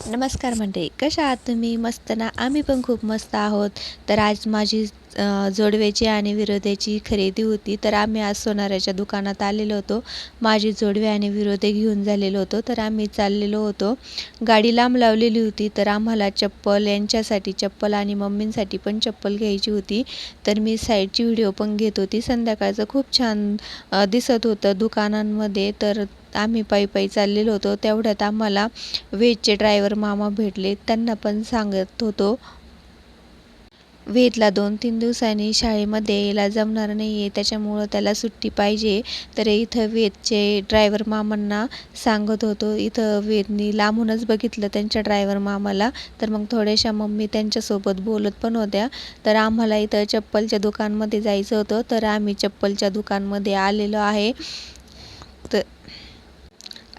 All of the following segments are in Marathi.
नमस्कार मंडळी कशा आहात तुम्ही? मस्त ना? आम्ही पण खूप मस्त आहोत. तर आज माझी जोडव्याची आणि विरोध्याची खरेदी होती. तर आम्ही आज सोनाराच्या दुकानात आलेलो होतो. माझी जोडवे आणि विरोधे घेऊन झालेलो होतो. तर आम्ही चाललेलो होतो. गाडी लांब लावलेली होती. तर आम्हाला चप्पल यांच्यासाठी चप्पल आणि मम्मींसाठी पण चप्पल घ्यायची होती. तर मी साईडची व्हिडिओ पण घेत होती. संध्याकाळचं खूप छान दिसत होतं दुकानांमध्ये. तर आम्ही पायी पायी चाललेलो होतो. तेवढ्यात आम्हाला वेजचे ड्रायव्हर मामा भेटले. त्यांना पण सांगत होतो. वेदला दोन तीन दिवसांनी शाळेमध्ये यायला जमणार नाही आहे त्याच्यामुळं त्याला सुट्टी पाहिजे. तर इथं वेदचे ड्रायव्हर मामांना सांगत होतो. इथं वेदनी लांबूनच बघितलं त्यांच्या ड्रायव्हर मामाला. तर मग थोड्याशा मम्मी त्यांच्यासोबत बोलत पण होत्या. तर आम्हाला इथं चप्पलच्या दुकानमध्ये जायचं होतं. तर आम्ही चप्पलच्या दुकानमध्ये आलेलो आहे. तर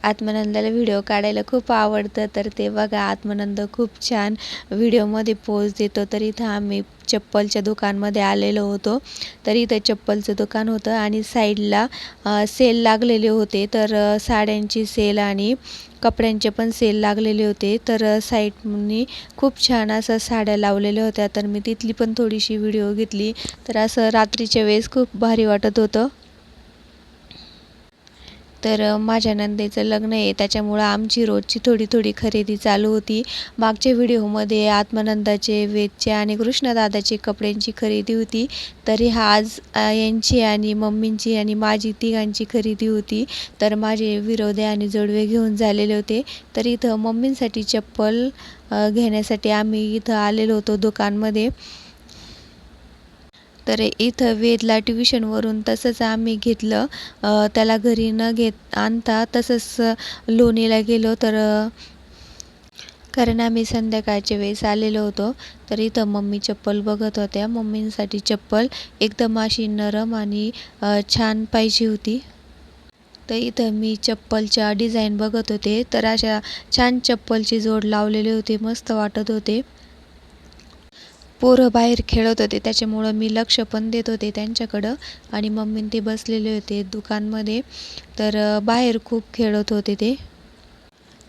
आत्मानंदाला व्हिडिओ काढायला खूप आवडतं. तर ते बघा आत्मानंद खूप छान व्हिडिओमध्ये पोज देतो. तर इथं आम्ही चप्पलच्या दुकानमध्ये आलेलो होतो. तर इथं चप्पलचं दुकान होतं आणि साईडला सेल लागलेले होते. तर साड्यांची सेल आणि कपड्यांचे पण सेल लागलेले होते. तर साईडनी खूप छान असं साड्या लावलेल्या होत्या. तर मी तिथली पण थोडीशी व्हिडिओ घेतली. तर असं रात्रीच्या वेळेस खूप भारी वाटत होतं. तर माझ्या नंदेचं लग्न आहे. त्याच्यामुळं आमची रोजची थोडी थोडी खरेदी चालू होती. मागच्या व्हिडिओमध्ये आत्मानंदाचे वेदचे आणि कृष्णदादाचे कपड्यांची खरेदी होती. तरी हा आज यांची आणि मम्मींची आणि माझी तिघांची खरेदी होती. तर माझे विरोधे आणि जोडवे घेऊन झालेले होते. तर इथं मम्मींसाठी चप्पल घेण्यासाठी आम्ही इथं आलेलो होतो दुकानमध्ये. तर इथं वेदला ट्युशनवरून तसंच आम्ही घेतलं. त्याला घरी न घेत आणता तसंच लोणीला गेलो तर कारण आम्ही संध्याकाळच्या वेळेस आलेलो होतो. तर इथं मम्मी चप्पल बघत होत्या. मम्मींसाठी चप्पल एकदम अशी नरम आणि छान पाहिजे होती. तर इथं मी चप्पलच्या डिझाईन बघत होते. तर अशा छान चप्पलची जोड लावलेले होते. मस्त वाटत होते. पोरं बाहेर खेळत होते. त्याच्यामुळं मी लक्ष पण देत होते त्यांच्याकडं. आणि मम्मी ते बसलेले होते दुकानमध्ये. तर बाहेर खूप खेळत होते ते.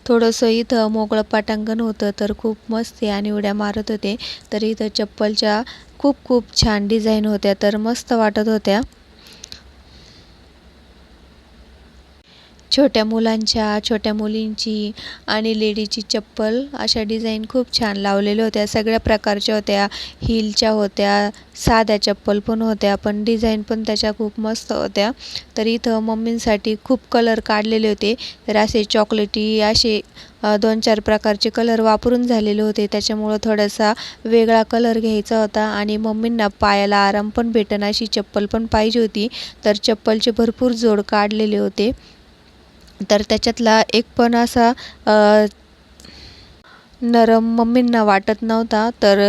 थोडंसं इथं मोकळं पटांगण होतं तर खूप मस्त आणि उड्या मारत होते. तर इथं चप्पलच्या खूप खूप छान डिझाईन होत्या. तर मस्त वाटत होत्या. छोट्या मुलांच्या छोट्या मुलींची आणि लेडीची चप्पल अशा डिझाईन खूप छान लावलेल्या होत्या. सगळ्या प्रकारच्या होत्या. हिलच्या होत्या साध्या चप्पल पण होत्या पण डिझाईन पण त्याच्या खूप मस्त होत्या. तर इथं मम्मींसाठी खूप कलर काढलेले होते. तर असे चॉकलेटी असे दोन चार प्रकारचे कलर वापरून झालेले होते. त्याच्यामुळं थोडासा वेगळा कलर घ्यायचा होता आणि मम्मींना पायाला आराम पण भेटन अशी चप्पल पण पाहिजे होती. तर चप्पलचे भरपूर जोड काढलेले होते. तर त्याच्यातला एक पण असा नरम मम्मींना वाटत नव्हता. तर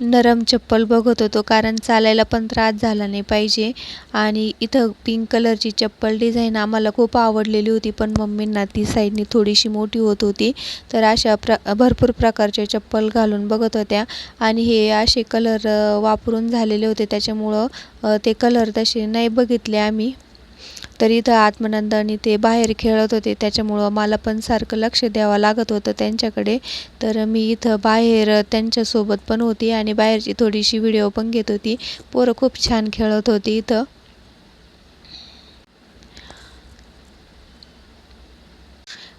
नरम चप्पल बघत होतो कारण चालायला पण त्रास झाला नाही पाहिजे. आणि इथं पिंक कलरची चप्पल डिझाईन आम्हाला खूप आवडलेली होती पण मम्मींना ती साईडनी थोडीशी मोठी होत होती. तर अशा प्र भरपूर प्रकारचे चप्पल घालून बघत होत्या. आणि हे असे कलर वापरून झालेले होते. त्याच्यामुळं ते कलर तसे नाही बघितले आम्ही. तर इथं आत्मानंदाने ते बाहेर खेळत होते. त्याच्यामुळं मला पण सारखं लक्ष द्यावं लागत होतं त्यांच्याकडे. तर मी इथं बाहेर त्यांच्यासोबत पण होती आणि बाहेरची थोडीशी व्हिडिओ पण घेत होती. पोरं खूप छान खेळत होती इथं.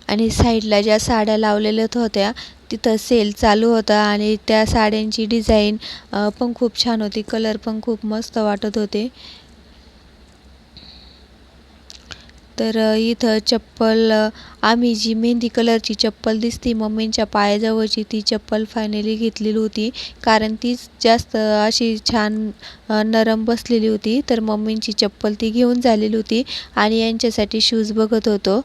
आणि साईडला ज्या साड्या लावलेल्या होत्या तिथं सेल चालू होता आणि त्या साड्यांची डिझाईन पण खूप छान होती. कलर पण खूप मस्त वाटत होते. तर इथं चप्पल आम्ही जी मेहंदी कलरची चप्पल दिसती मम्मींच्या पायाजवळची ती चप्पल फायनली घेतलेली होती. कारण तीच जास्त अशी छान नरम बसलेली होती. तर मम्मींची चप्पल ती घेऊन झालेली होती आणि यांच्यासाठी शूज बघत होतो.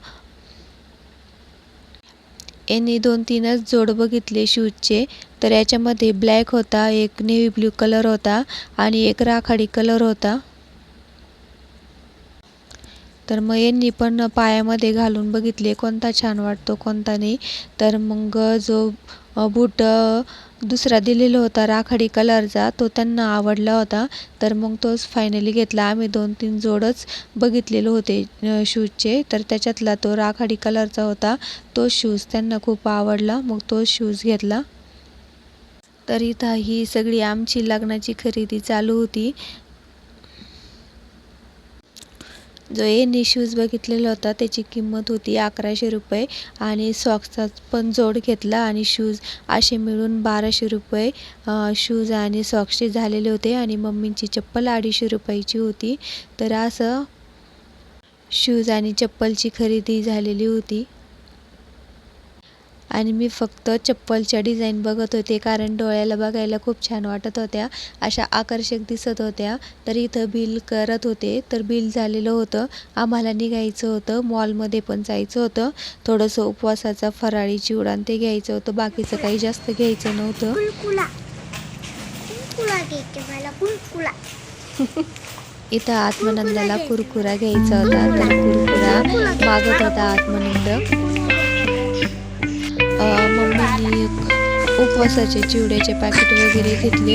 यांनी दोन तीनच जोड बघितले शूजचे तर याच्यामध्ये ब्लॅक होता एक नेव्ही ब्ल्यू कलर होता आणि एक राखाडी कलर होता. तर मग यांनी पण पायामध्ये घालून बघितले कोणता छान वाटतो कोणता नाही. तर मग जो बूट दुसरा दिलेला होता राखाडी कलरचा तो त्यांना आवडला होता. तर मग तोच फायनली घेतला. आम्ही दोन तीन जोडच बघितलेले होते शूजचे तर त्याच्यातला तो राखाडी कलरचा होता तो शूज त्यांना खूप आवडला. मग तो शूज घेतला. तर इथं ही सगळी आमची लग्नाची खरेदी चालू होती. जो यांनी शूज बघितलेला होता त्याची किंमत होती अकराशे रुपये आणि सॉक्सचा पण जोड घेतला आणि शूज असे मिळून बाराशे रुपये शूज आणि सॉक्सचे झालेले होते आणि मम्मींची चप्पल अडीचशे रुपयाची होती. तर असं शूज आणि चप्पलची खरेदी झालेली होती. आणि मी फक्त चप्पलच्या डिझाईन बघत होते कारण डोळ्याला बघायला खूप छान वाटत होत्या. अशा आकर्षक दिसत होत्या. तर इथं बिल करत होते तर बिल झालेलं होतं. आम्हाला निघायचं होतं मॉलमध्ये पण जायचं होतं. थोडंसं उपवासाचा फराळी चिवडा आणि ते घ्यायचं होतं. बाकीचं काही जास्त घ्यायचं नव्हतं. इथं आत्मानंदाला कुरकुरा घ्यायचा. होता. तर कुरकुरा मागत होता आत्मानंद. वसाचे चिवड्याचे पॅकेट वगैरे घेतले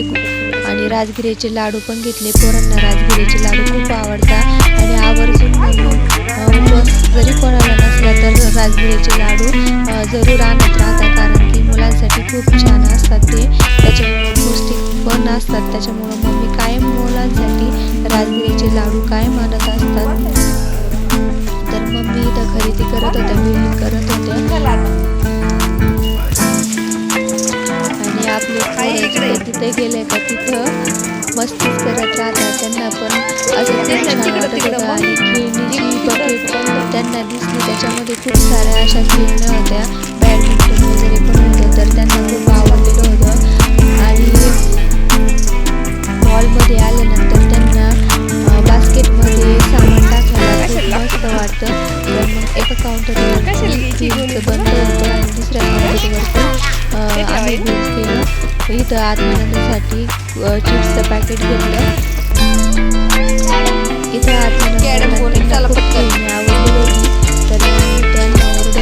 आणि राजगिऱ्याचे लाडू पण घेतले. पोरांना राजगिऱ्याचे लाडू खूप आवडतात. आणि आवर्जून उपवास जरी कोणाला नसला तर राजगिऱ्याचे लाडू जरूर आणत राहतात. कारण की मुलांसाठी खूप छान असतात ते. त्याच्यामुळे पौष्टिक पण असतात. त्याच्यामुळं मम्मी कायम मुलांसाठी राजगिऱ्याचे लाडू कायम आणत असतात. तर मम्मी इथं खरेदी करत होत्या बिल करत होत्या. तिथे गेले का तिथं? मस्तीच करत राहतात त्यांना पण. असं खेळणीची बकेट त्यांना दिसली. त्याच्यामध्ये खूप साऱ्या अशा खेळण्या होत्या. बॅडमिंटन वगैरे पण होतं. तर त्यांना बिल केलं इथं आत्मानंदासाठी चिप्सचं पॅकेट घेतलं. इथं आवडली होती. तर त्यांना होते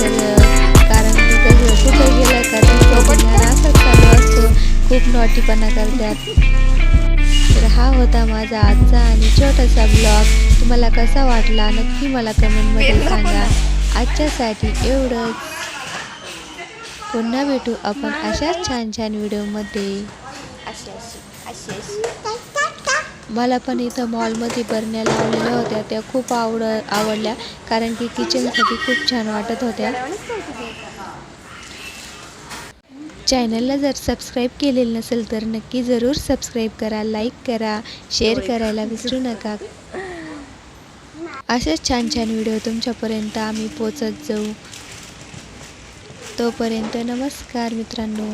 तर कारण की कसं कुठं गेलं का तिथं असंच चालू असतो. खूप नॉटीपणा करतात. तर हा होता माझा आजचा आणि छोटासा ब्लॉग तुम्हाला कसा वाटला? नक्की मला कमेंटमध्ये सांगा. आजच्यासाठी एवढंच. पुन्हा भेटू आपण अशाच छान छान व्हिडिओमध्ये. मला पण इथं मॉलमध्ये बरण्या लावलेल्या होत्या. त्या खूप आवड आवडल्या. कारण की किचनसाठी खूप छान वाटत होत्या. चॅनलला जर सबस्क्राईब केलेलं नसेल तर नक्की जरूर सबस्क्राईब करा लाईक करा शेअर करायला विसरू नका. असेच छान छान व्हिडिओ तुमच्यापर्यंत आम्ही पोचत जाऊ. तोपर्यंत नमस्कार मित्रांनो.